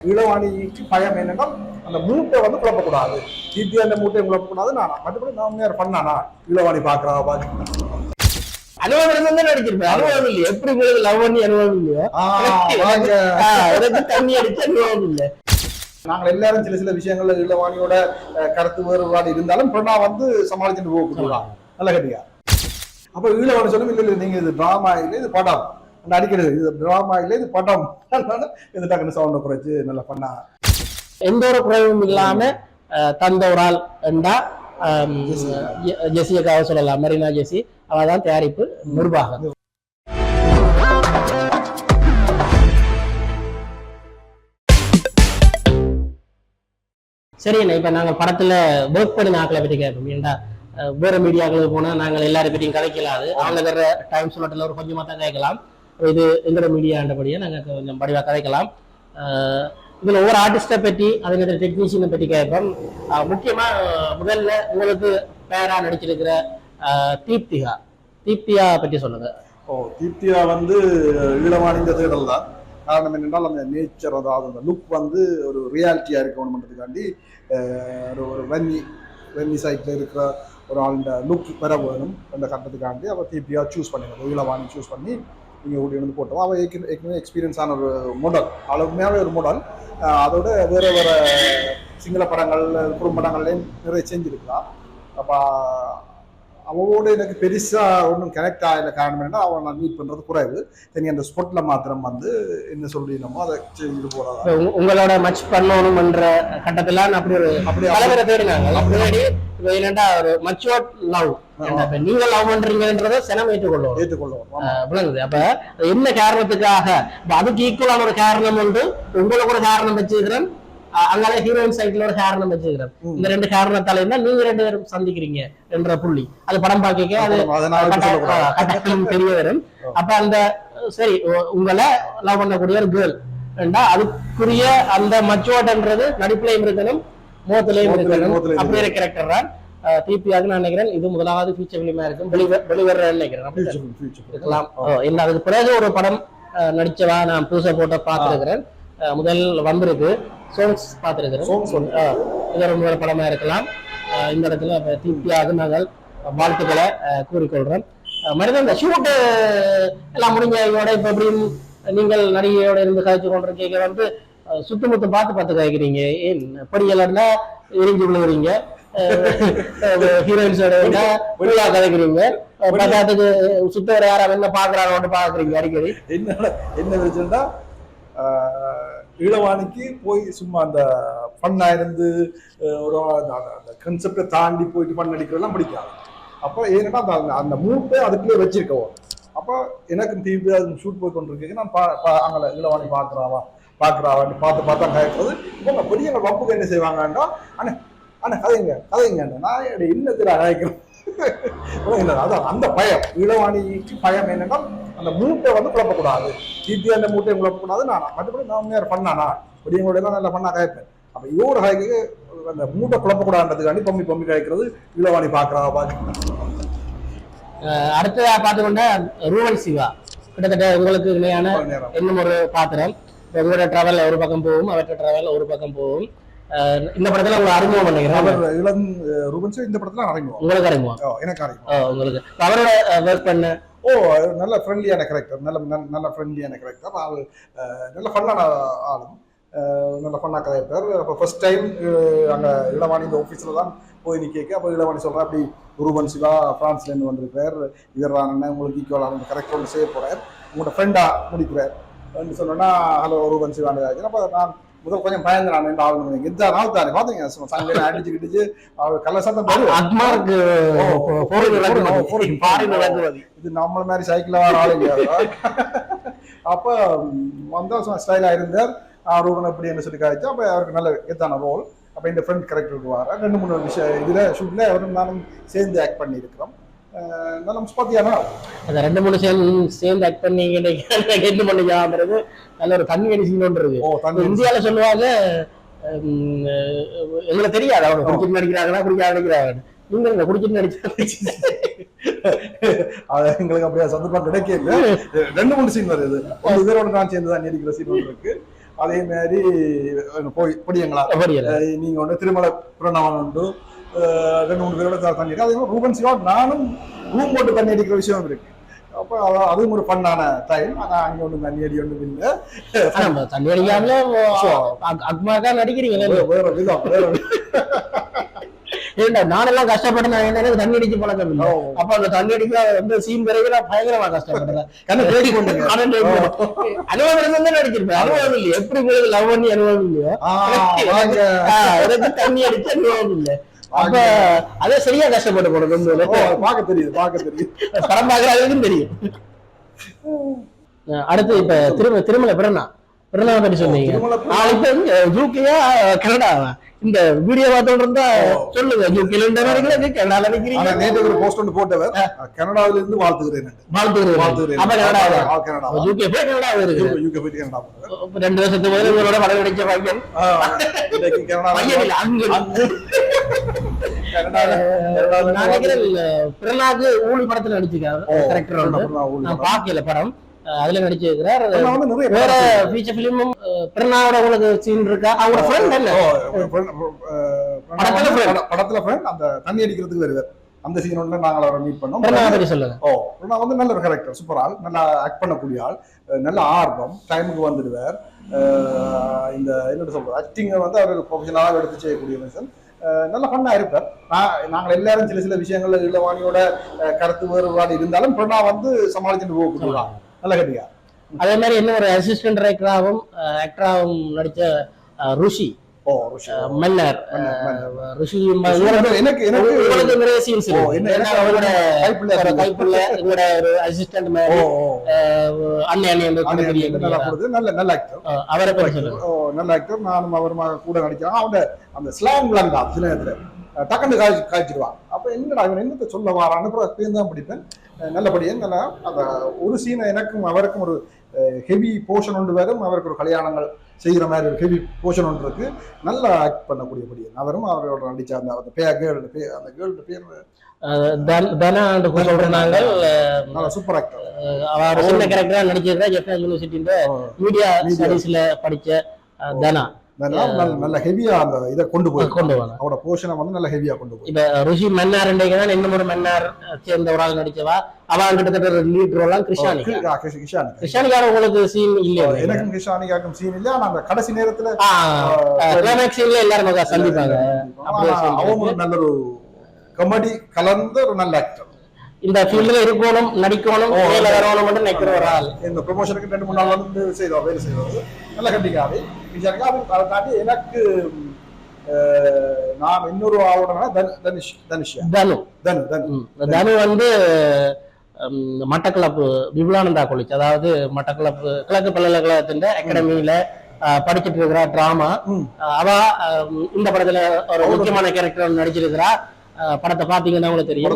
ஈழவாணிக்கு பயம் என்னன்னா அந்த மூட்டை வந்து குழப்பக்கூடாது. தீட்டி அந்த மூட்டை குழப்பக்கூடாது நானா. மற்றபடி நான் நேரம் பண்ணானா ஈழவாணி பாக்குறா பாக்க அனுபவம் இருந்தா நடிச்சிருப்பேன் அனுபவம் இல்லையா. எப்படி உங்களுக்கு லவ் பண்ணி அனுபவம் இல்லையா. தண்ணி அடிச்சு அனுபவம் இல்லை. நாங்கள் எல்லாரும் சில சில விஷயங்கள்ல ஈழவாணியோட அஹ், கருத்து வேறுபாடு இருந்தாலும் பிரணா வந்து சமாளிச்சுட்டு போகக்கூடியதான் நல்ல கட்டியா? அப்ப ஈழவாணி சொல்லும் இல்ல இல்ல நீங்க இது டிராமா இல்ல இது படம். நான் அடிக்கிறது இது டிராமா இல்ல இது படம். இது டக்குனு சவுண்டை குறைச்சு நல்லா பண்ணா எந்த ஒரு குறைவும் இல்லாம தந்த ஒரு ஆள் என்றா ஆம், ஜெ- ஜெசிக்காக சொல்லலாம். மெரினா ஜெசி அவ தான் தயாரிப்பு நிர்வாகம். சரி அண்ணா, இப்ப நாங்க படத்துல ஒர்க் பண்ணி ஆக்களை பற்றி கேட்போம். அஹ், வேற மீடியாக்களுக்கு போனா நாங்கள் எல்லாரும் பற்றியும் கதைக்கலாது. அவங்க தர டைம் ஸ்லாட்ல ஒரு கொஞ்சமா தான் கேட்கலாம். இது எங்கட மீடியாண்டபடியே நாங்கள் கொஞ்சம் படிவாக கதைக்கலாம். இதில் ஒவ்வொரு ஆர்டிஸ்ட்டை பற்றி அதுக்கு டெக்னீஷியனை பற்றி கேட்போம். முக்கியமாக முதல்ல உங்களுக்கு பேராக நடிச்சிருக்கிற தீப்திகா. தீப்தியா பற்றி சொல்லுங்க. ஓ தீப்தியா வந்து ஈழமானிந்த தேடல் தான். காரணம் என்னென்றால் அந்த நேச்சர் அதாவது அந்த லுக் வந்து ஒரு ரியாலிட்டியாக இருக்கணும் பண்ணுறதுக்காண்டி ஒரு ஒரு வென்னி வன்னி சைட்டில் இருக்கிற ஒரு ஆளுடைய லுக் பெற வேணும். அந்த கட்டத்துக்காண்டி அவள் தீப்தியாக சூஸ் பண்ணிடுவோம் ஈழவாணி சூஸ் பண்ணி நீங்கள் ஓடி வந்து போட்டோம். அவள் ஏற்கனவே ஏற்கனவே எக்ஸ்பீரியன்ஸான ஒரு மாடல் அளவுமையாகவே ஒரு மாடல் அதோட வேறு வேறு சிங்கள படங்கள் குறும்படங்கள்லையும் நிறைய செஞ்சுருக்கலாம் அப்போ அவளோட எனக்கு பெருசா ஒன்றும் கனெக்ட் ஆகல. காரணம் என்னன்னா அவன் நான் மீட் பண்றது குறைவு. தனி அந்த ஸ்பாட்ல மாத்திரம் வந்து என்ன சொல்லிடணுமோ அதை இப்ப உங்க- உங்களோட மச் பண்ணணும்ன்ற கட்டத்துல அப்படி ஒரு அப்படி. பல தேடினாங்க முன்னாடி என்னடா ஒரு மச்சுவர்ட் லவ் நீங்க லவ் பண்றீங்கன்றத சினம் ஏற்றுக்கொள்ளுவோம். அஹ் விளங்குது. அப்ப என்ன காரணத்துக்காக? அதுக்கு ஈக்குவலான ஒரு காரணம் உண்டு. உங்களுக்கு ஒரு காரணம் வச்சுக்கிறேன் அஹ் அங்கால ஹீரோயின் சைட்ல ஒரு காரணம் வச்சுக்கிறேன். இந்த ரெண்டு காரணத்தால என்ன நீங்க ரெண்டு பேரும் சந்திக்கிறீங்க என்ற புள்ளி. அது படம் பார்க்க அது கட்டாயம் தெரிய வரும். அப்ப அந்த சரி உங்களை லவ் பண்ணக்கூடிய ஒரு கேர்ள் அதுக்குரிய அந்த மச்சுவர்ட்ன்றது நடிப்புலையும் இருக்கணும் முகத்திலையும் இருக்கணும். அப்படி ஒரு கேரக்டர் தான் நான் நினைக்கிறேன். இது முதலாவது ஃபீச்சர் ஃபிலிமா இருக்கும். வெளிவர நினைக்கிறேன். இருக்கலாம். இல்ல அதுக்கு பிறகு ஒரு படம் நடிச்சவா நான் புதுசா போட்ட பார்த்திருக்கிறேன். முதல் வந்திருக்கு. சோங்ஸ் பார்த்திருக்கிறேன். அஹ், இது ஒரு முதல் படமா இருக்கலாம். இந்த இடத்துல இப்ப தீப்தியாக நாங்கள் வாழ்த்துக்களை அஹ், மனிதன் இந்த ஷூட்டு எல்லாம் முடிஞ்ச இதோட இப்ப எப்படியும் நீங்கள் நடிகையோட இருந்து கழிச்சு கொண்டிருக்கீங்க. வந்து சுத்தமுத்து பார்த்து பார்த்து கழிக்கிறீங்க ஏன் படிக்கலன்னா எரிஞ்சு விழுகுறீங்க. ஹீரோயின்ஸோட ஒழுங்கா கதைக்கிறீங்க. பத்தாத்துக்கு சுத்தவர் யாரா என்ன பாக்குறாங்க பாக்குறீங்க அடிக்கடி. என்ன என்ன பிரச்சனைனா ஈழவாணிக்கு போய் சும்மா அந்த ஃபன்னா இருந்து ஒரு அந்த- கன்செப்டை தாண்டி போயிட்டு பண்ண அடிக்கிறதெல்லாம் பிடிக்காது அப்போ ஏன்னா அந்த அந்த மூட்டை அதுக்குள்ளே வச்சிருக்கோம் அப்போ எனக்கு தீபி அது ஷூட் போய் கொண்டிருக்கீங்க நான் பா அங்கே ஈழவாணி பார்க்குறாவா பார்க்குறாவான்னு பார்த்து பார்த்தா கேட்கறது இவங்க பெரியவங்க பப்புக்கு என்ன செய்வாங்கன்றா அண்ணே அண்ணே கதைங்க கதைங்க நான் என்னத்தில் அழைக்கிறேன். அதான் அந்த பயம். ஈழவாணிக்கு பயம் என்னன்னா அந்த மூட்டை வந்து குழப்பக்கூடாது. தீட்டி அந்த மூட்டையை குழப்பக்கூடாது. நான் மற்றபடி நான் நேரம் பண்ணானா? பெரியவங்களோட எல்லாம் நல்லா பண்ணா காய்ப்பேன் அப்போ இவோட காய்க்கு அந்த மூட்டை குழப்பக்கூடாதுன்றதுக்காண்டி பம்பி பம்பி காய்க்கிறது ஈழவாணி பார்க்குறா பார்க்க அஹ் அடுத்ததா பார்த்துக்கொண்ட ரூவல் சிவா. கிட்டத்தட்ட உங்களுக்கு இணையான இன்னும் ஒரு பாத்திரம். உங்களோட டிராவல் ஒரு பக்கம் போகும் அவற்ற டிராவல் ஒரு பக்கம் போகும். இந்த படத்துல உங்களை அறிமுகம் ரூபன்ஸ் இந்த படத்துல அறிமுகம். உங்களுக்கு அறிமுகம். எனக்கு அறிமுகம். உங்களுக்கு. அவரோட ஒர்க் பண்ண ஓ நல்ல ஃப்ரெண்ட்லியான கேரக்டர் நல்ல நல்ல- ஃப்ரெண்ட்லியான கேரக்டர் ஆள் நல்ல ஃபன்னான ஆளும் நல்ல ஃபன்னாக கதைப்பார் அப்போ ஃபர்ஸ்ட் டைம் அங்கே இளவாணி இந்த ஆஃபீஸில் தான் போய் நிற்க அப்போ இளவாணி சொல்கிறேன் அப்படி குருவன் சிவா ஃப்ரான்ஸ்லேருந்து வந்திருக்கார் இவர் தான் அண்ணன் உங்களுக்கு அவங்க கரெக்ட் ஒன்று செய்ய போகிறார் உங்களோட ஃப்ரெண்டாக முடிக்கிறார். அப்படின்னு சொன்னோன்னா ஹலோ ரூபன் சிவான்னு அப்போ நான் முதல் கொஞ்சம் பயந்து நான் என்ன ஆகணும் எந்த நாள் தானே பார்த்தீங்க சங்கையில் அடிச்சு கிடிச்சு அவர் கள்ள சத்தம் அக்மாருக்கு இறக்குமதி இது நம்மள மாதிரி சைக்கிள் வர ஆள் இல்லையா அப்ப வந்தா ஸ்டைலா இருந்தார். ரூபன் எப்படி என்ன சொல்லி காய்ச்சா அப்ப அவருக்கு நல்ல எத்தான ரோல் அப்ப இந்த ஃப்ரெண்ட் கேரக்டருக்கு வர ரெண்டு மூணு விஷயம் இதுல ஷூட்ல அவரும் நானும் சேர்ந்து ஆக்ட் பண்ணியிருக்கிறோம். நல்ல முஸ்பாத்தியான? அந்த ரெண்டு மூணு சேர்ந்து ஆக்ட் பண்ணீங்க என்ன பண்ணிக்காமறது நல்ல ஒரு சீன் ஒன்று இந்தியால சொல்லுவாங்க எங்களுக்கு தெரியாது. அவங்க குடிச்சிட்டு நடிக்கிறாங்களா குடிக்காத நடிக்கிறாங்க நீங்க என்ன குடிச்சிட்டு நடிச்சு அது எங்களுக்கு அப்படியே சந்தர்ப்பம் கிடைக்கல. ரெண்டு மூணு சீன் வருது. ஒன்று இவரோட நான் சேர்ந்து தான் நடிக்கிற சீன் ஒன்று இருக்கு. அதே மாதிரி போய் படியுங்களா? நீங்க வந்து திருமலை பிரணவன் உண்டு ரெண்டு மூணு பேரோட தண்ணி இருக்கு. அதே மாதிரி ரூபன் சிவா நானும் ரூம் போட்டு தண்ணி அடிக்கிற விஷயம் இருக்கு. அப்போ அது- அதுவும் ஒரு பண்ணான டைம் ஆனா அங்க ஒன்றும் தண்ணி அடி ஒன்றும் இல்லை. தண்ணி அடிக்காமலே அக்மாக்கா நடிக்கிறீங்க. வேற விதம் வேற. ஏன்டா நானெல்லாம் கஷ்டப்பட்டேன் எனக்கு தண்ணி அடிச்சு பழக்கம் இல்லை. அப்ப அந்த தண்ணி அடிக்க வந்து சீன் பிறகு நான் பயங்கரமா கஷ்டப்பட்டேன். கண்ணை தேடி ஆனந்த அனுபவம் இருந்தா நடிச்சிருப்பேன். அனுபவம் இல்லையா. எப்படி லவ் பண்ணி அனுபவம் இல்லையோ? எனக்கு தண்ணி அடிச்சு அனுபவம் இல்லை. அப்ப அதே சரியா கஷ்டப்பட்டு போனது பார்க்க தெரியுது பார்க்க தெரியுது. படம் பாக்குறதுக்கும் தெரியும். அடுத்து இப்ப திரும்ப திருமலை பிறனா பிறனா பற்றி சொன்னீங்க. திருமலை இப்ப ஜூக்கியா கனடாவா? இந்த வீடியோ பார்த்துட்டு இருந்தா சொல்லுங்க. ஜூக்கில இந்த நினைக்கிறீங்க கனடால ஆனா நினைக்கிறீங்க நேற்று ஒரு போஸ்ட் ஒன்று போட்டவர். கனடாவில இருந்து வாழ்த்துகிறேன் வாழ்த்துக்கிறேன் வாழ்த்துகிறேன். அப்ப கனடாவா ஆ, கனடாவா ஜூகே போய் கனடா இருக்கு யூகே போயிட்டு கனடா ரெண்டு வருஷத்துக்கு முதல்ல உங்களோட படம் நடிச்ச பையன் இன்னைக்கு கனடா பையன் இல்ல அங்கு. நினைக்கிறேன் பிறனாக்கு ஊழி படத்துல நடிச்சிருக்காரு. கரெக்டர் நான் படம். பார்க்கல படம். அதுல நடிச்சிருக்கிறார் வேற ஃபீச்சர் பிலிமும் பிறனாவோட உங்களுக்கு சீன் இருக்கா? அவங்க ஃப்ரெண்ட் அஹ், படத்துல படத்துல friend, அந்த தண்ணி அடிக்கிறதுக்கு வருவார். அந்த சீன் ஒன்று நாங்கள் அவரை மீட் பண்ணோம். பற்றி சொல்லுங்க. ஓ நான் வந்து நல்ல ஒரு கேரக்டர் சூப்பர் ஆள் நல்லா ஆக்ட் பண்ணக்கூடிய ஆள் நல்ல ஆர்வம் டைமுக்கு வந்துடுவார். இந்த என்ன சொல்றது ஆக்டிங்கை வந்து அவர் ப்ரொஃபஷனலாக எடுத்து செய்யக்கூடிய மனுஷன் நல்ல ஃபன்னாக இருப்பார். நான் நாங்கள் எல்லாரும் சில சில விஷயங்கள்ல இளவாணியோட கருத்து வேறுபாடு இருந்தாலும் பிரணா வந்து சமாளிச்சுட்டு போகக்கூடிய ஆள். நல்ல கட்டியா? அதே மாதிரி என்ன ஒரு அசிஸ்டன்ட் டைரக்டராகவும் ஆக்டராகவும் அஹ், ருஷி. ஓ ருஷி. அஹ், மன்னர். ருஷி எனக்கு எனக்கு நிறைய சீன்ஸ் அவரோட கைப்புள்ள ஒரு அசிஸ்டன்ட் நல்லா நல்ல ஆக்டர் அஹ், அவரை பற்றி சொல்லுங்க. நல்ல ஆக்டர் நானும் அவருமா கூட நடிக்கிறோம் அவன் அந்த ஸ்லாங் விளங்கா சில நேரத்துல. டக்குன்னு காய்ச்சி காய்ச்சிடுவான் அப்ப என்னடா இவன் என்னத்தை சொல்ல வாரான்னு அப்புறம் பேர் தான் பிடிப்பேன். அஹ் நல்லபடியா நல்லா அந்த ஒரு சீனை எனக்கும் அவருக்கும் ஒரு ஹெவி போர்ஷன் ஒன்று வரும் அவருக்கு ஒரு கல்யாணங்கள் செய்கிற மாதிரி ஒரு ஹெவி போர்ஷன் ஒன்று இருக்கு. நல்லா ஆக்ட் பண்ணக்கூடிய படியன் அவரும் அவரோட நடிச்ச அந்த அந்த பேர் கேர்ள் பேர் அந்த கேர்ள் பேர் சூப்பர் ஆக்டர் அவர் சின்ன கேரக்டரா நடிச்சிருக்கிற ஜெஃப்னா யூனிவர்சிட்டின்ற மீடியா ஸ்டடீஸ்ல படிச்ச தனா. நல்லா ஹெவியா அந்த இதை கொண்டு போய் கொண்டு வாங்க. அவரோட போர்ஷனை வந்து நல்ல ஹெவியா கொண்டு போய் இப்ப ருஷி மன்னார் இன்னும் ஒரு மன்னார் சேர்ந்த ஒரு ஆள் நடிச்சவா அவன் கிட்டத்தட்ட லீட் ரோலாம் கிருஷானிகா கிஷானி கிருஷானிகார உங்களுக்கு சீன் இல்லையா? எனக்கும் கிஷானிகாக்கும் சீன் இல்ல. ஆனா அந்த கடைசி நேரத்துல கிளைமேக்ஸ் சீன்ல எல்லாரும் சந்திப்பாங்க அவங்க நல்ல ஒரு காமெடி கலந்த ஒரு நல்ல ஆக்டர் இந்த ஃபீல்ட்ல இருக்கணும் நடிக்கணும் மேல வரணும் நிக்கிற ஒரு ஆள். இந்த ப்ரொமோஷனுக்கு ரெண்டு மூணு நாள் வந்து செய்தோம் வேலை செய்தோம் நல்ல கண்டிக்காது. அதை தாண்டி எனக்கு நான் இன்னொரு தன் தனுஷ் தனுஷ்யா தனு. தனு தனு. தனு வந்து மட்டக்களப்பு விபுலானந்தா காலேஜ் அதாவது மட்டக்களப்பு கிழக்கு பல்கலைக்கழகத்தின் அகாடமியில படிச்சிட்டு இருக்கிறா டிராமா. அவ இந்த படத்துல ஒரு முக்கியமான கேரக்டர் நடிச்சிருக்கிறா. படத்தை பாத்தீங்கன்னா உங்களுக்கு தெரியும்.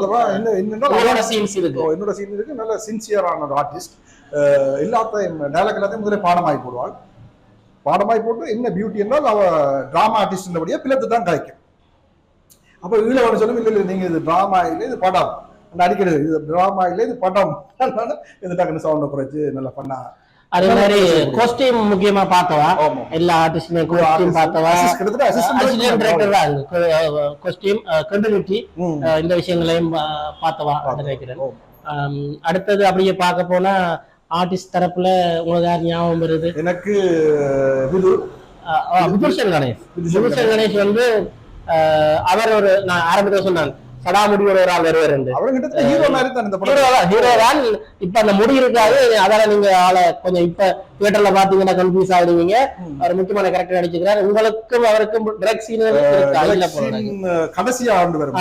சீன்ஸ் இருக்கு. என்னோட சீன் இருக்கு. நல்ல சின்சியரான ஒரு ஆர்டிஸ்ட் எல்லாத்தையும் டைலாக் எல்லாத்தையும் முதல்ல பாடமாய் போடுவாள். பாடமாய் போட்டு என்ன பியூட்டி என்றால் அவ டிராமா ஆர்டிஸ்ட்ன்றபடியே பிளத்து தான் கலைக்கும் அப்போ ஈழவன் சொல்லும் இல்லை இல்லை நீங்க இது டிராமா இல்லை இது படம். அடிக்கடி இது டிராமா இல்லை இது படம். இது டக்குன்னு சவுண்டை குறைச்சு நல்லா பண்ணா அதே மாதிரி காஸ்டியூம் முக்கியமா பார்த்தவா? எல்லா ஆர்டிஸ்டுமே காஸ்டியூம் பார்த்தவா? அசிஸ்டன்ட் டைரக்டர் தான் காஸ்டியூம் கண்டினியூட்டி. இந்த விஷயங்களையும் பார்த்தவா? நினைக்கிறேன் அடுத்தது அப்படியே பார்க்க போனா ஆர்டிஸ்ட் தரப்புல உங்களுக்கு யார் ஞாபகம் வருது? எனக்கு விது. ஆஹ் ஆஹ் விபூஷன் கணேஷ். விபூஷன் கணேஷ். வந்து ஆஹ் அவர் ஒரு நான் ஆரம்பத்தில் சொன்னான் சடாமுடியோட ஒரு ஆள் வருவார் ஹீரோ ஹீரோ தான். இப்ப அந்த முடி இருக்காது அதால நீங்க ஆளை கொஞ்சம் இப்ப தியேட்டர்ல பாத்தீங்கன்னா கன்ஃபியூஸ் ஆயிடுவீங்க. அவர் முக்கியமான கேரக்டர் நடிச்சுக்கிறார். உங்களுக்கும் அவருக்கும் டிரெக்ட் சீன் கடைசியா ஆண்டு வரும்.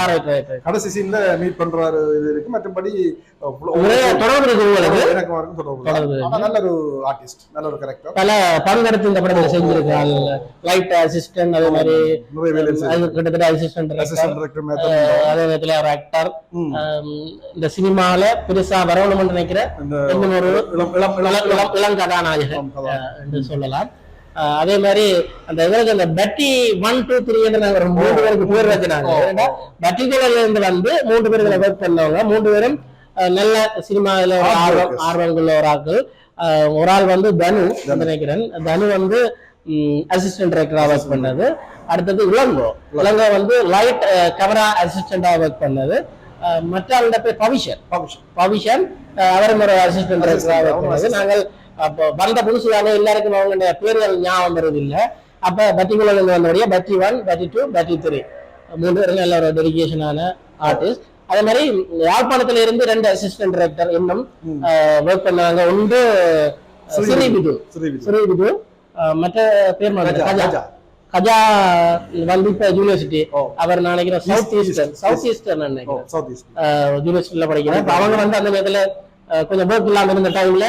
கடைசி சீன்ல மீட் பண்றாரு இது இருக்கு. மற்றபடி ஒரே தொடர்பு இருக்கு உங்களுக்கு? எனக்கு வரைக்கும் தொடர்பு நல்ல ஒரு ஆர்டிஸ்ட் நல்ல ஒரு கரெக்டர் பல பங்கெடுத்து இந்த படத்துல செஞ்சிருக்காங்க. லைட் அசிஸ்டன்ட் அதே மாதிரி கிட்டத்தட்ட அசிஸ்டன்ட் அதே நேரத்துல ஒரு ஆக்டர் இந்த சினிமால பெருசா வரணும்னு நினைக்கிற இளம் இளம் இளம் இளம் கதாநாயகன். என்று சொல்லலாம். அதே மாதிரி அந்த இவருக்கு அந்த பட்டி ஒன் டூ த்ரீ நாங்க ஒரு மூன்று பேருக்கு பேர் வச்சினாங்க பட்டிகுலர்ல இருந்து வந்து மூன்று பேர் இதுல ஒர்க் பண்ணவங்க. மூன்று பேரும் நல்ல சினிமாவில ஒரு ஆர்வம். ஆர்வம் உள்ள ஒரு ஆட்கள். ஒரு ஆள் வந்து தனு நினைக்கிறேன். தனு வந்து அசிஸ்டன்ட் டைரக்டரா ஒர்க் பண்ணது. அடுத்தது இளங்கோ. இளங்கோ. வந்து லைட் கேமரா அசிஸ்டண்டா ஒர்க் பண்ணது. மற்ற ஆளுடைய பேர் பவிஷன். பவிஷன். அவரும் ஒரு அசிஸ்டன்ட் டைரக்டரா ஒர்க் பண்ணது. நாங்கள் அப்போ வந்த புதுசு தானே எல்லாருக்கும் அவங்களுடைய பேர்கள் ஞாபகம் வருது இல்ல அப்ப பட்டிகுலர் இருந்து வந்தபடியே பட்டி ஒன் பட்டி டூ பட்டி த்ரீ மூணு பேரும் நல்ல ஒரு டெடிகேஷனான ஆர்டிஸ்ட் அதே மாதிரி யாழ்ப்பாணத்துல இருந்து ரெண்டு அசிஸ்டன்ட் டைரக்டர் இன்னும் ஒர்க் பண்ணாங்க. ஒன்று ஸ்ரீவிது. அஹ், மற்ற பேர். கஜா, கஜா. வந்து இப்ப யூனிவர்சிட்டி. அவர் நான் நினைக்கிறேன் சவுத் ஈஸ்டர்ன் சவுத் ஈஸ்டர்ன் ஓ நினைக்கிறேன். யூனிவர்சிட்டியில படிக்கிறேன் அவங்க வந்து அந்த நேரத்துல கொஞ்சம் ஒர்க் இல்லாம இருந்த டைம்ல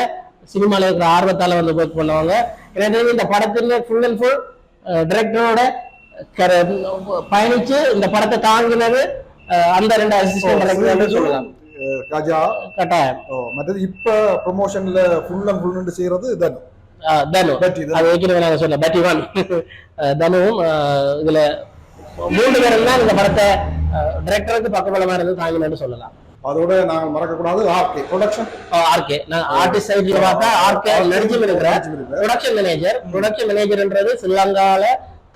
சினிமால இருக்கிற ஆர்வத்தால வந்து ஒர்க் பண்ணுவாங்க. தெரிஞ்சு இந்த படத்துல ஃபுல் அண்ட் ஃபுல் டிரெக்டரோட பயணிச்சு இந்த படத்தை தாங்கினது அந்த ரெண்டு அசிஸ்டன்ட் சொல்லலாம். கஜா கட்டாயம். மற்றது இப்ப ப்ரொமோஷன்ல ஃபுல் அண்ட் ஃபுல் செய்யறது தனு. தனு. அது ஏற்கனவே நாங்க சொன்ன பட்டி ஒன் தனுவும் இதுல மூன்று பேரும் தான் இந்த படத்தை டிரெக்டருக்கு பக்கபலமா இருந்து தாங்கினு சொல்லலாம். அதோட நாங்கள் மறக்கக்கூடாது. ஆர்கே ப்ரொடக்ஷன் ஆர்கே நான் ஆர்டிஸ்ட் சைட்ல பார்த்தா ஆர்கே நடிச்சும் இருக்கிறேன் ப்ரொடக்ஷன் மேனேஜர் ப்ரொடக்ஷன் மேனேஜர்ன்றது ஸ்ரீலங்கால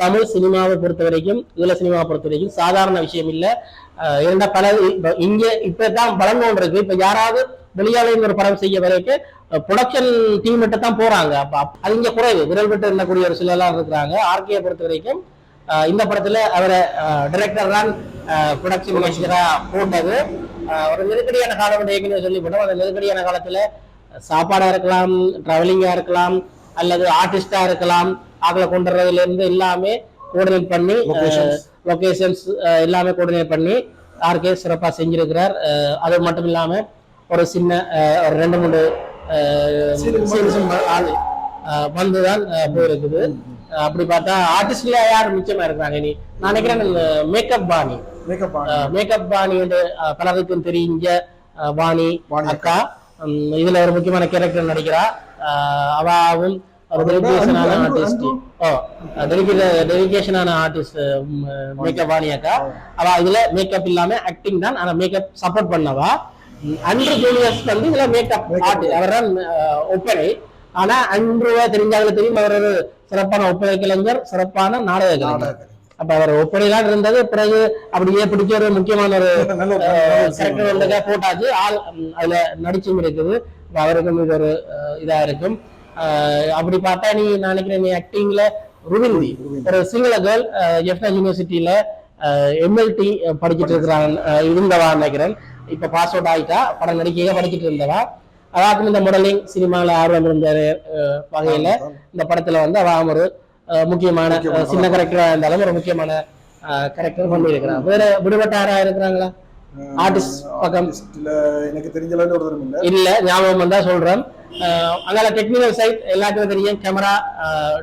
தமிழ் சினிமாவை பொறுத்த வரைக்கும் ஈழ சினிமாவை பொறுத்த வரைக்கும் சாதாரண விஷயம் இல்ல. இரண்டா பல இப்ப இங்க இப்பதான் பலம் இருக்கு இப்ப யாராவது வெளியால இருந்து ஒரு படம் செய்ய வரைக்கும் ப்ரொடக்ஷன் டீம் மட்டும் தான் போறாங்க. அப்ப அது இங்க குறைவு. விரல் விட்டு எண்ணக்கூடிய ஒரு சிலர்லாம் இருக்கிறாங்க. ஆர்கே பொறுத்த வரைக்கும் இந்த படத்துல அவரை டைரக்டர் தான் ப்ரொடக்ஷன் மேனேஜரா போட்டது. ஒரு நெருக்கடியான காலம் ஏற்கனவே சொல்லி போட்டோம் அந்த நெருக்கடியான காலத்துல சாப்பாடா இருக்கலாம் டிராவலிங்கா இருக்கலாம் அல்லது ஆர்டிஸ்டா இருக்கலாம் ஆக்களை கொண்டு வர்றதுல இருந்து எல்லாமே கோஆர்டினேட் பண்ணி. லொகேஷன்ஸ் எல்லாமே கோஆர்டினேட் பண்ணி ஆர்கே சிறப்பா செஞ்சிருக்கிறார். அது மட்டும் இல்லாம ஒரு சின்ன ஒரு ரெண்டு மூணு வந்துதான் போயிருக்குது. அப்படி பார்த்தா ஆர்டிஸ்ட்ல யார் மிச்சமா இருக்கிறாங்க நீ நான் நினைக்கிறேன் மேக்கப் பாணி. மேக்கப் மேக்கப் பாணி வந்து பலருக்கும் தெரிஞ்ச வாணி அக்கா. இதுல ஒரு முக்கியமான கேரக்டர் நடிக்கிறா. அவாவும் டெடிகேஷனான ஆர்டிஸ்ட். ஓ டெடிகேஷனான ஆர்டிஸ்ட் மேக்கப் வாணி அக்கா. அவ இதுல மேக்கப் இல்லாம ஆக்டிங் தான் ஆனா மேக்கப் சப்போர்ட் பண்ணவா. அன்று ஜூனியர்ஸ் வந்து இதுல மேக்கப் Makeup. ஆர்ட் அவர் தான் ஒப்பனை ஆனா அன்றுவா தெரிஞ்சாலும் தெரியும் அவர் ஒரு சிறப்பான ஒப்பனை கலைஞர் சிறப்பான நாடக கலைஞர் அப்ப அவர் ஒப்பனைலாம் இருந்தது பிறகு அப்படியே பிடிச்ச ஒரு முக்கியமான ஒரு கேரக்டர் போட்டாச்சு. ஆள் அதுல நடிச்சும் இருக்குது. அவருக்கும் இது ஒரு இதா இருக்கும். அப்படி பார்த்தா நீ நான் நினைக்கிறேன் நீ ஆக்டிங்ல ருவிந்தி ஒரு சிங்கள கேர்ள் ஜெஃப்னா யூனிவர்சிட்டியில எம்எல்டி படிச்சுட்டு இருக்கிறான். இருந்தவா நினைக்கிறேன். இப்ப பாஸ் அவுட் ஆயிட்டா படம் நடிக்கையில படிச்சுட்டு இருந்தவா. அதாவது இந்த மாடலிங் சினிமால ஆர்வம் இருந்த வகையில. இந்த படத்துல வந்து அவ ஒரு முக்கியமான சின்ன கரெக்டரா இருந்தாலும் ஒரு முக்கியமான கரெக்டர் பண்ணி இருக்கிறான் வேற இருக்கிறாங்களா? ஆர்டிஸ்ட் பக்கம். எனக்கு தெரிஞ்ச அளவுக்கு ஒரு தரம் இல்ல. இல்ல ஞாபகம் வந்தா சொல்றேன். அஹ், அங்கால டெக்னிக்கல் சைட் எல்லாத்துக்கும் தெரியும். கேமரா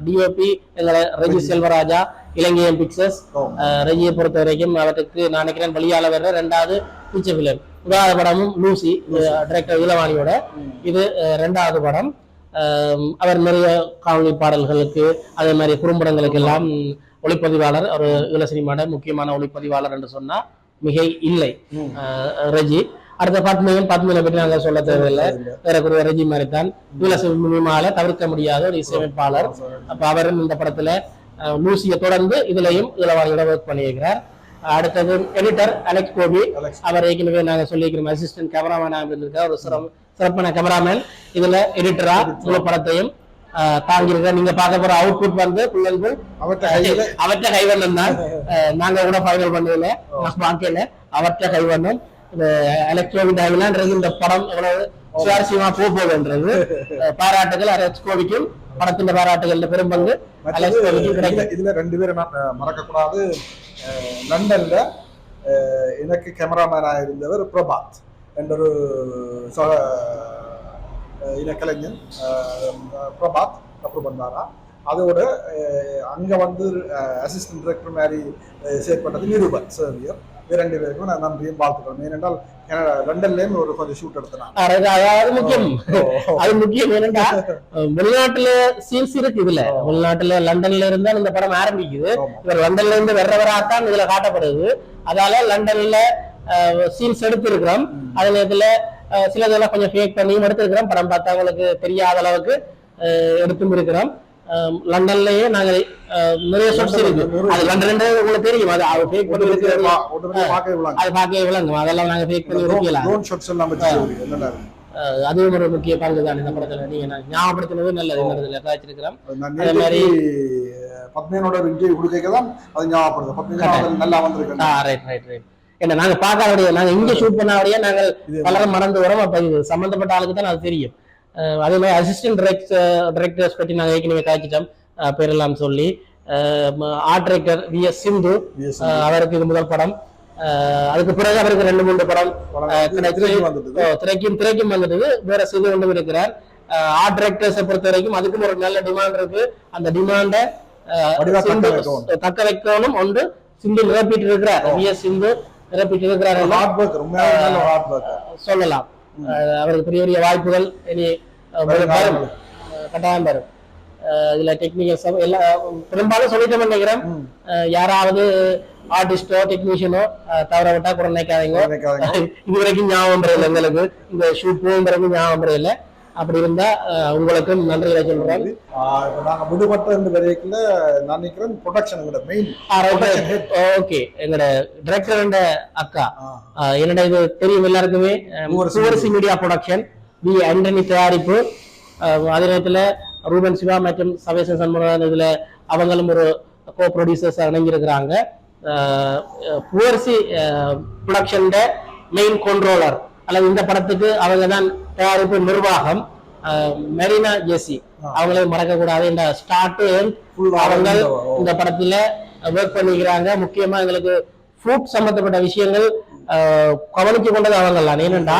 டிஓபி எங்களை ரஜி செல்வராஜா இலங்கையன் பிக்சர்ஸ். ரஜியை பொறுத்த வரைக்கும் அவருக்கு நான் நினைக்கிறேன் வெளியால வர்ற ரெண்டாவது ஃபீச்சர் வில்லன். உதாரண படமும் லூசி டைரக்டர் இளவாணியோட. இது ரெண்டாவது படம். அவர் நிறைய காவலி பாடல்களுக்கு அதே மாதிரி குறும்படங்களுக்கு எல்லாம் ஒளிப்பதிவாளர். ஒரு ஈழ சினிமாட முக்கியமான ஒளிப்பதிவாளர் என்று சொன்னா மிகை இல்லை. ரஜி. அடுத்த பத்மையும் பத்மினை பற்றி நாங்க சொல்ல தேவையில்லை. வேறக்குரிய ரஜி மாதிரி தான் ஈழ சினிமால தவிர்க்க முடியாத ஒரு இசையமைப்பாளர். அப்ப அவரும் இந்த படத்துல லூசியை தொடர்ந்து இதுலயும் இளவாணியோட ஒர்க் பண்ணியிருக்கிறார். அடுத்தது எடிட்டர் அலெக்ஸ் கோபி. அவர் ஏற்கனவே நாங்க சொல்லியிருக்கிறோம் அசிஸ்டன்ட் கேமராமேனா இருந்திருக்கார். ஒரு சிறம் சிறப்பான கேமராமேன் இதுல எடிட்டரா முழு படத்தையும் அஹ், தாங்கியிருக்கார். நீங்க பார்க்க போற அவுட்புட் வந்து கையில அவற்ற கைவண்ணம் தான். நாங்க கூட ஃபைனல் பண்ணல பார்க்கல. அவற்ற கைவண்ணம். இந்த எலக்ட்ரோனிக் டைம்லான்றது இந்த படம் எவ்வளவு சுவாரஸ்யமா போக போகுதுன்றது. அஹ், பாராட்டுகள் அலெக்ஸ் கோவிக்கும் படத்தின் பாராட்டுகள் பெரும்பங்கு. அலெக்ஸ் கோவிக்கும் இதுல கிடைக்கும். இதுல ரெண்டு பேரும் மறக்கக்கூடாது. அஹ், லண்டன்ல எனக்கு கேமராமேனாக இருந்தவர் பிரபாத் என்ற ஒரு சக இனக்கலைஞன் பிரபாத் தப்பு பண்ணாரா அதோட அங்கே வந்து அசிஸ்டன்ட் டிரெக்டர் மாதிரி சேர் பண்ணது நிருபன் சேவியர். இது ரெண்டு பேருக்கும் நான் நன்றியும் வாழ்த்துக்கிறேன் ஏனென்றால் லண்டன்லயும் ஒரு கொஞ்சம் ஷூட் எடுத்தேன் அது முக்கியம். அது முக்கியம். என்னன்னா வெளிநாட்டுல சீன்ஸ் இருக்கு இதுல. வெளிநாட்டுல லண்டன்ல இருந்தா இந்த படம் ஆரம்பிக்குது. இவர் லண்டன்ல இருந்து வர்றவராத்தான் இதுல காட்டப்படுது. அதால லண்டன்ல சீன்ஸ் எடுத்திருக்கிறோம். அதே நேரத்துல அஹ், சிலதெல்லாம் கொஞ்சம் ஃபேக் பண்ணியும் எடுத்திருக்கிறோம். படம் பார்த்தவங்களுக்கு தெரியாத அளவுக்கு எடுத்தும் இருக்கிறோம். லண்டன்லயே நாங்க நிறைய ஷாப்ஸ் இருக்கு. அது லண்டன் உங்களுக்கு தெரியும். அது அவர் ஃபேக் பண்ணி ஒட்டுமொத்த இருக்கிறது பா- ஒட்டுமொத்த பார்க்கவே விளங்கும். அது பார்க்கவே விளங்கும். அதெல்லாம் நாங்க ஃபேக் பண்ணி இருக்கலாம் drone shots எல்லாம் வச்சு செய்வது நல்லா இருக்கு. அஹ், அதுவும் ஒரு முக்கிய பங்கு தான். இந்த படத்துல நீங்க ஞாபகப்படுத்தினது நல்லது. இந்த காய்ச்சிருக்கிறோம் அதே மாதிரி- ஒரு interview கொடுக்க தான் அது ஞாபகப்படுது. அவர்கள் நல்லா வந்திருக்கு ரைட் ரைட் ரைட் என்ன நாங்க பார்க்காதபடியே நாங்க இங்க ஷூட் பண்ணாபடியே நாங்கள் பலரும் மறந்து வரோம் அப்ப சம்பந்தப்பட்ட ஆளுக்கு தான் அது தெரியும். அதே மாதிரி அசிஸ்டன்ட் டைரக்டர் டைரக்டர்ஸ் பற்றி நாங்க ஏற்கனவே காய்ச்சிட்டோம். பேரெல்லாம் சொல்லி art director V S Sindhu அவருக்கு இது முதல் படம். அதுக்கு பிறகு அவருக்கு ரெண்டு மூன்று படம். திரைக்கும் திரைக்கும் வந்துட்டு வேற சிது கொண்டும் இருக்கிறார். ஆர்ட் டைரக்டர்ஸை பொறுத்த வரைக்கும் அதுக்கும் ஒரு நல்ல டிமாண்ட் இருக்கு. அந்த டிமாண்டை தக்க வைக்கணும். ஒன்று சிந்து நிரப்பிட்டு இருக்கிறார். வி எஸ் சிந்து நிரப்பிட்டு இருக்கிறார். சொல்லலாம். அவருக்கு பெரிய பெரிய வாய்ப்புகள் இனி வரும் கட்டாயம் வரும். இதுல டெக்னிக்கல் எல்லா பெரும்பாலும் சொல்லிட்டோம் நினைக்கிறேன். யாராவது ஆர்டிஸ்டோ டெக்னீஷியனோ தவற விட்டா கூட நினைக்காதீங்க. இது வரைக்கும் ஞாபகம் வரையில எங்களுக்கு. இந்த ஷூட் போகுங்கிறது ஞாபகம் வரையில அப்படி இருந்தா உங்களுக்கும் நன்றிகளை சொல்றேன் நாங்க விடுபட்ட ரெண்டு வரைக்குள்ள நான் நினைக்கிறேன் ப்ரொடக்ஷன் மெயின் ஓகே எங்களோட டிரெக்டர் அக்கா. என்னோட இது தெரியும் எல்லாருக்குமே. Poovarasi media production P Antony தயாரிப்பு. அதே நேரத்துல ரூபன் சிவா மற்றும் சவேசன் சண்முகன் இதுல அவங்களும் ஒரு கோ ப்ரொடியூசர்ஸ் இணைஞ்சிருக்கிறாங்க. பூவரசி ப்ரொடக்ஷன் மெயின் கண்ட்ரோலர் அல்லது இந்த படத்துக்கு அவங்க தான் தயாரிப்பு நிர்வாகம் மெரினா ஜெசி அவங்களையும் மறக்க கூடாது இந்த ஸ்டார்ட் அவங்க. இந்த படத்துல ஒர்க் பண்ணிக்கிறாங்க. முக்கியமா எங்களுக்கு ஃபுட் சம்பந்தப்பட்ட விஷயங்கள் கவனிச்சு கொண்டது அவங்க ஏனென்றா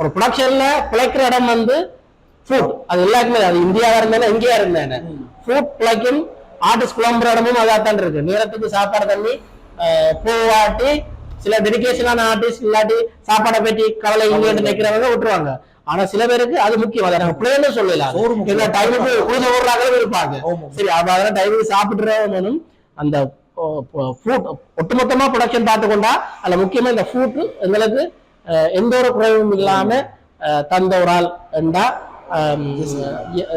ஒரு ப்ரொடக்ஷன்ல பிழைக்கிற இடம் வந்து ஃபுட் அது எல்லாருக்குமே அது இந்தியாவா இருந்தானே எங்கேயா இருந்தானே ஃபுட் பிழைக்கும் ஆர்டிஸ்ட் புலம்புற இடமும் அதான் இருக்கு. நேரத்துக்கு சாப்பாடு தண்ணி பூவாட்டி சில டெடிகேஷனான ஆர்டிஸ்ட் இல்லாட்டி சாப்பாடை பற்றி கவலை இல்லைன்னு நினைக்கிறவங்க விட்டுருவாங்க. ஆனா சில பேருக்கு அது முக்கியம். அதை நாங்க பிள்ளைன்னு சொல்லலாம். இந்த டைமுக்கு உழுத ஊர்றாங்களும் இருப்பாங்க. சரி அப்ப அதெல்லாம் டைமுக்கு சாப்பிடுறவனும் அந்த ஃபுட் ஒட்டுமொத்தமா ப்ரொடக்ஷன் பார்த்துக்கொண்டா அதுல முக்கியமா இந்த ஃபுட் எங்களுக்கு எந்த ஒரு குறைவும் இல்லாம தந்த ஒரு ஆள் என்றா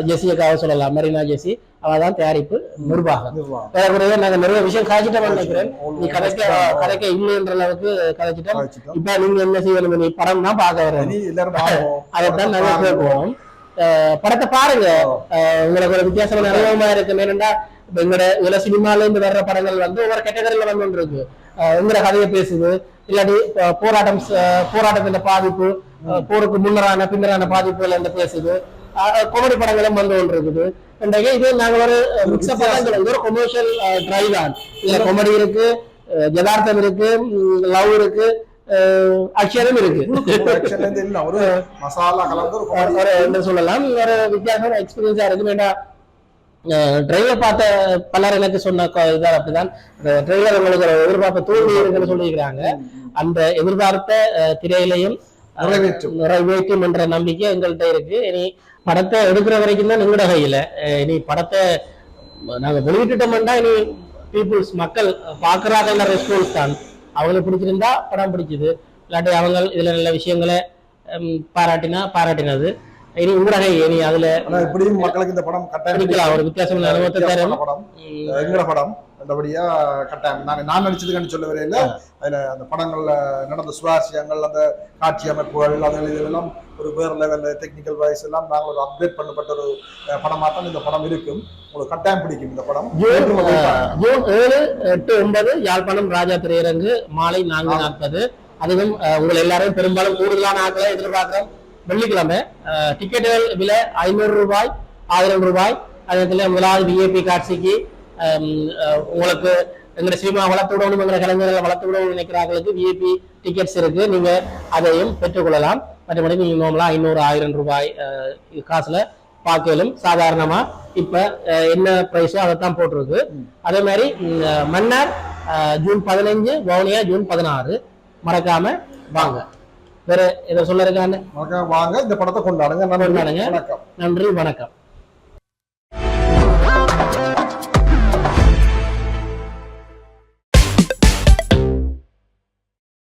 ஜெசியக்காக சொல்லலாம். மெரினா ஜெசி. அவ தான் தயாரிப்பு நிர்வாகம். வேற நாங்க நிறைய விஷயம் காய்ச்சிட்டோம் நினைக்கிறேன். நீ கதைக்க கதைக்க இல்லைன்ற அளவுக்கு கதைச்சிட்டோம். இப்ப நீங்க என்ன செய்யணும்? நீ படம் தான் பார்க்க பாருவோம். அதைத்தான் நாங்க கேட்போம் படத்தை பாருங்க. உங்களுக்கு ஒரு வித்தியாசமான அனுபவமா இருக்கு. ஏனென்றா எங்கட இதுல சினிமால இருந்து வர்ற படங்கள் வந்து ஒவ்வொரு கேட்டகரியில வந்து இருக்கு. அஹ் எங்கட கதையை பேசுது. இல்லாட்டி போராட்டம் போராட்டத்தின் பாதிப்பு போருக்கு முன்னரான பின்னரான பாதிப்புகள் என்று பேசுது. காமெடி படங்களும் வந்து கொண்டு இருக்குது இன்றைக்கு இது நாங்க ஒரு மிக்சப் இது ஒரு கொமர்ஷியல் ட்ரை தான். இதுல காமெடி இருக்கு யதார்த்தம் இருக்கு லவ் இருக்கு அக்ஷரம் இருக்கு. ஒரு மசாலா கலந்து என்ன சொல்லலாம் ஒரு வித்தியாசமான எக்ஸ்பீரியன்ஸா இருக்கு. வேண்டாம் ட்ரெயிலர் பார்த்த பலர் எனக்கு சொன்ன க- இதா அப்படிதான். ட்ரெயிலர் உங்களுக்கு ஒரு எதிர்பார்ப்ப தோல்வி இருக்குன்னு சொல்லியிருக்கிறாங்க. அந்த எதிர்பார்த்த திரையிலையும். நிறைவேற்றும் என்ற நம்பிக்கை எங்கள்கிட்ட இருக்கு. இனி படத்தை எடுக்கிற வரைக்கும் தான் எங்களோட கையில. இனி படத்தை நாங்க வெளியிட்டுட்டோம்னா இனி பீப்புள்ஸ் மக்கள் பாக்குறாங்க ரெஸ்பான்ஸ் தான். அவங்களுக்கு பிடிச்சிருந்தா படம் பிடிக்குது. இல்லாட்டி அவங்க இதுல நல்ல விஷயங்களை பாராட்டினா பாராட்டினது. இனி ஊடகை இனி அதுல இப்படியும் மக்களுக்கு இந்த படம் கட்டாயம் ஒரு வித்தியாசமான அனுபவத்தை தரும். படம். எங்கட படம். நல்லபடியா கட்டாயம். நான் நான் நடிச்சதுக்கான சொல்ல வரையில அதுல அந்த படங்கள்ல நடந்த சுவாரஸ்யங்கள் அந்த காட்சி அமைப்புகள் அது இதெல்லாம் ஒரு வேற லெவல்ல டெக்னிக்கல் வைஸ் எல்லாம் நாங்கள் ஒரு அப்டேட் பண்ணப்பட்ட ஒரு அஹ், படமா தான் இந்த படம் இருக்கும். உங்களுக்கு கட்டாயம் பிடிக்கும் இந்த படம். ஜூன் ஏழு எட்டு ஒன்பது யாழ்ப்பாணம் ராஜா திரையரங்கு மாலை நான்கு நாற்பது. அதுவும் உங்கள் எல்லாரும் பெரும்பாலும் கூடுதலான ஆட்களை எதிர்பார்க்கிறோம். வெள்ளிக்கிழமை டிக்கெட்டுகள் விலை ஐநூறு ரூபாய் ஆயிரம் ரூபாய். அதுல முதலாவது விஏபி காட்சிக்கு உங்களுக்கு எங்க சினிமா வளர்த்து விடணும் எங்களை கலைஞர்களை வளர்த்து விடணும்னு நினைக்கிறாங்களுக்கு விஐபி டிக்கெட்ஸ் இருக்கு. நீங்க அதையும் பெற்றுக்கொள்ளலாம். மற்றபடி நீங்க நார்மலா ஐநூறு ஆயிரம் ரூபாய் காசுல பார்க்கலும் சாதாரணமா இப்ப என்ன பிரைஸோ அதைத்தான் போட்டிருக்கு. அதே மாதிரி மன்னார் ஜூன் பதினஞ்சு வவுனியா ஜூன் பதினாறு. மறக்காம வாங்க. வேற ஏதோ சொல்ல இருக்கான்னு? வாங்க. இந்த படத்தை கொண்டாடுங்க. நன்றி. வணக்கம்.